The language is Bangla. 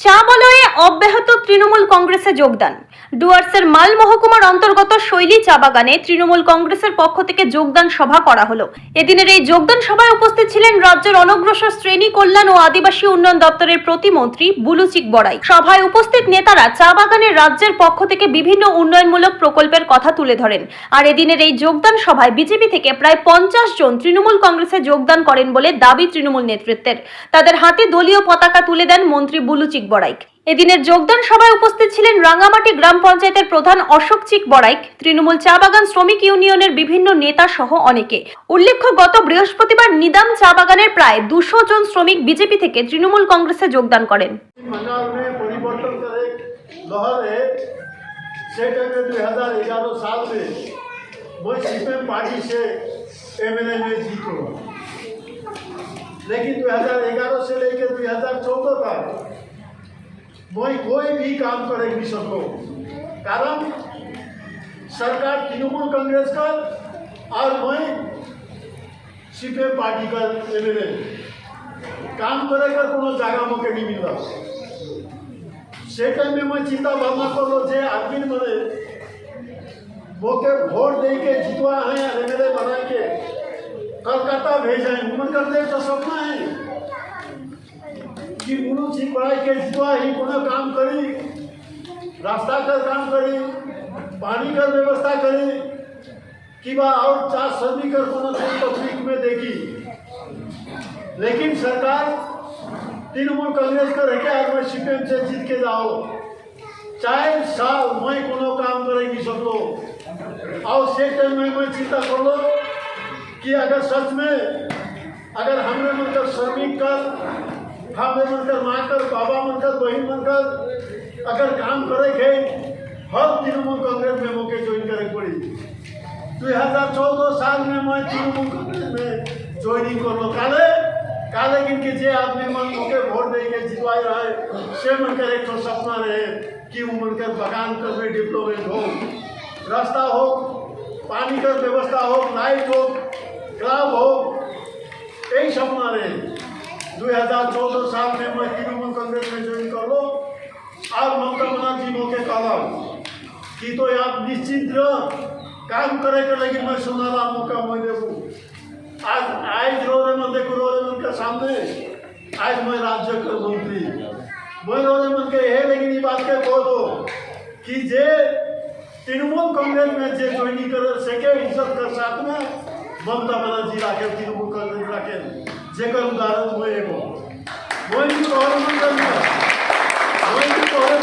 চাবলয়ে অব্যাহত তৃণমূল কংগ্রেসে যোগদান। ডুয়ার্সের মাল মহকুমার অন্তর্গত শৈলী চা বাগানে তৃণমূল কংগ্রেসের পক্ষ থেকে যোগদান সভা করা হলো। এদিনের এই যোগদান সভায় উপস্থিত ছিলেন রাজ্যের অনগ্রসর শ্রেণি কল্যাণ ও আদিবাসী উন্নয়ন দপ্তরের প্রতিমন্ত্রী বুলুচিক বড়াই। সভায় উপস্থিত নেতারা চা বাগানের রাজ্যের পক্ষ থেকে বিভিন্ন উন্নয়নমূলক প্রকল্পের কথা তুলে ধরেন। আর এদিনের এই যোগদান সভায় বিজেপি থেকে প্রায় পঞ্চাশ জন তৃণমূল কংগ্রেসে যোগদান করেন বলে দাবি তৃণমূল নেতৃত্বের। তাদের হাতে দলীয় পতাকা তুলে দেন মন্ত্রী বুলুচিক বড়াইক এদিনের যোগদান সভায় উপস্থিত ছিলেন রাঙ্গামাটি গ্রাম পঞ্চায়েতের প্রধান অশোক চিক বড়াইক তৃণমূল চা বাগান শ্রমিক ইউনিয়নের বিভিন্ন নেতা সহ অনেকে উল্লেখ্য গত বৃহস্পতিবার নিদাম চা বাগানের প্রায় দুশো জন শ্রমিক বিজেপি থেকে তৃণমূল কংগ্রেসে যোগদান করেন बंगाल में परिवर्तन का एक लहर है सेकंड में दो हजार ग्यारह साल में मैं सीपीएम पार्टी से एमएलए में जीतो लेकिन 2011 से लेकर 2014 तक मैं कोई भी काम करे नहीं सको कारण सरकार तृणमूल कांग्रेस का और मैं सीपीएम पार्टी का एमएलए काम करे का कोनो जगह मौके नहीं मिला से टाइम में मैं चिंता भावना करो जे आदमी मने मोके वोट दे के जितवा है एमएलए बना के कलकत्ता भेजे उमन कर दे तो सपना है। कि मुनु जी पढ़ाई के जितवा ही कोनो काम करी, रास्ता का काम करी, पानी का व्यवस्था करी, कि बा और चार श्रमिक कर तकलीफ़ में देखी। लेकिन सरकार तृणमूल कांग्रेस का रह आज मैं सीपीएम से जीत के जाओ। चार साल मैं कोनो काम करेगी सब लोग और से टाइम में मैं चिंता कर लो कि अगर सच में, अगर हमने मनकर श्रमिक कर हमें मनकर माँ कर बाबा मनकर बहन मनकर अगर काम करे के हर तृणमूल कांग्रेस में मौके ज्वाइन करे पड़ी दुई हज़ार चौदह साल में मैं तृणमूल कांग्रेस में ज्वाइनिंग कर लो काले काले किनके जे आदमी मन मौके वोट दे के जितवाई रहे, से मनकर एक ठो सपना रहे कि वो मनकर बगान कर में डेवलपमेंट हो। रास्ता हो, पानी का व्यवस्था हो लाइट हो क्लब हो, यही सपना रहे। दुई हज़ार चौदह साल में मैं तृणमूल कांग्रेस में ज्वाइन कर लो और ममता बनर्जी मौके कहल कि तो आप निश्चित रह काम करे के लेकिन मैं सुनाला मौका मैं देबू आज आज रोज़े मन देखो मन के सामने आज मैं राज्य कर मंत्री मैं रोज़े मन के ये लेकिन बात के कह दो कि जे तृणमूल कांग्रेस में जे ज्वाइनिंग कर सके इज़्ज़त कर साथ में ममता बनर्जी राखे तृणमूल कांग्रेस राखे যে কোনো হয়ে এবং বই কি কর্ম করিও বই কি কর্ম